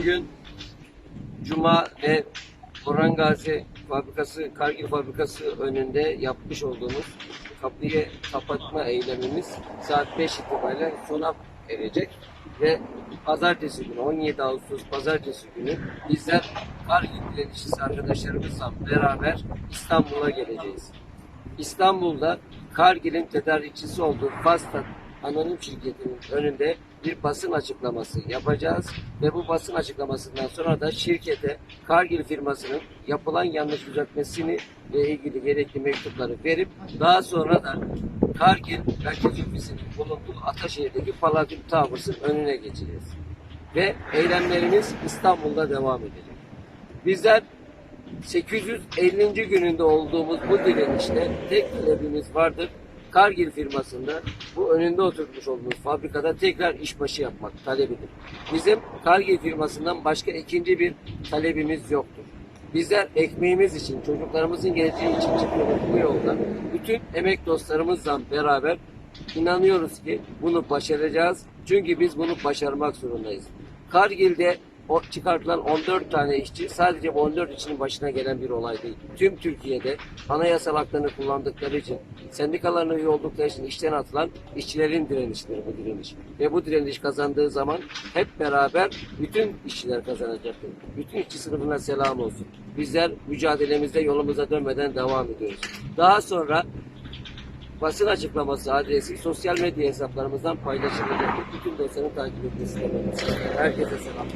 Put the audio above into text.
Bugün Cuma ve Orhan Gazi fabrikası, Kargil fabrikası önünde yapmış olduğumuz kapıyı kapatma eylemimiz saat 5 itibariyle sona erecek ve pazartesi günü 17 Ağustos pazartesi günü bizler Kargil direnişçisi arkadaşlarımızla beraber İstanbul'a geleceğiz. İstanbul'da Kargil'in tedarikçisi olduğu Fastat anonim şirketinin önünde bir basın açıklaması yapacağız ve bu basın açıklamasından sonra da şirkete Kargil firmasının yapılan yanlış düzeltmesini ve ilgili gerekli mektupları verip daha sonra da Kargil merkez ofisinin bulunduğu Ataşehir'deki Palladium Towers'ın önüne geçeceğiz. Ve eylemlerimiz İstanbul'da devam edecek. Bizler 850. gününde olduğumuz bu direnişte tek talebimiz vardır. Kargil firmasında bu önünde oturmuş olduğumuz fabrikada tekrar işbaşı yapmak talebidir. Bizim Kargil firmasından başka ikinci bir talebimiz yoktur. Bizler ekmeğimiz için, çocuklarımızın geleceği için çıkıyoruz bu yolda. Bütün emek dostlarımızla beraber inanıyoruz ki bunu başaracağız. Çünkü biz bunu başarmak zorundayız. Kargil'de o çıkartılan 14 tane işçi sadece bu 14 işçinin başına gelen bir olay değil. Tüm Türkiye'de anayasal haklarını kullandıkları için, sendikalarına üye oldukları için işten atılan işçilerin direnişleri bu direniş. Ve bu direniş kazandığı zaman hep beraber bütün işçiler kazanacaktır. Bütün işçi sınıfına selam olsun. Bizler mücadelemizde yolumuza dönmeden devam ediyoruz. Daha sonra basın açıklaması adresi sosyal medya hesaplarımızdan paylaşılacak. Bütün dostların takip etmesi. Herkese selam.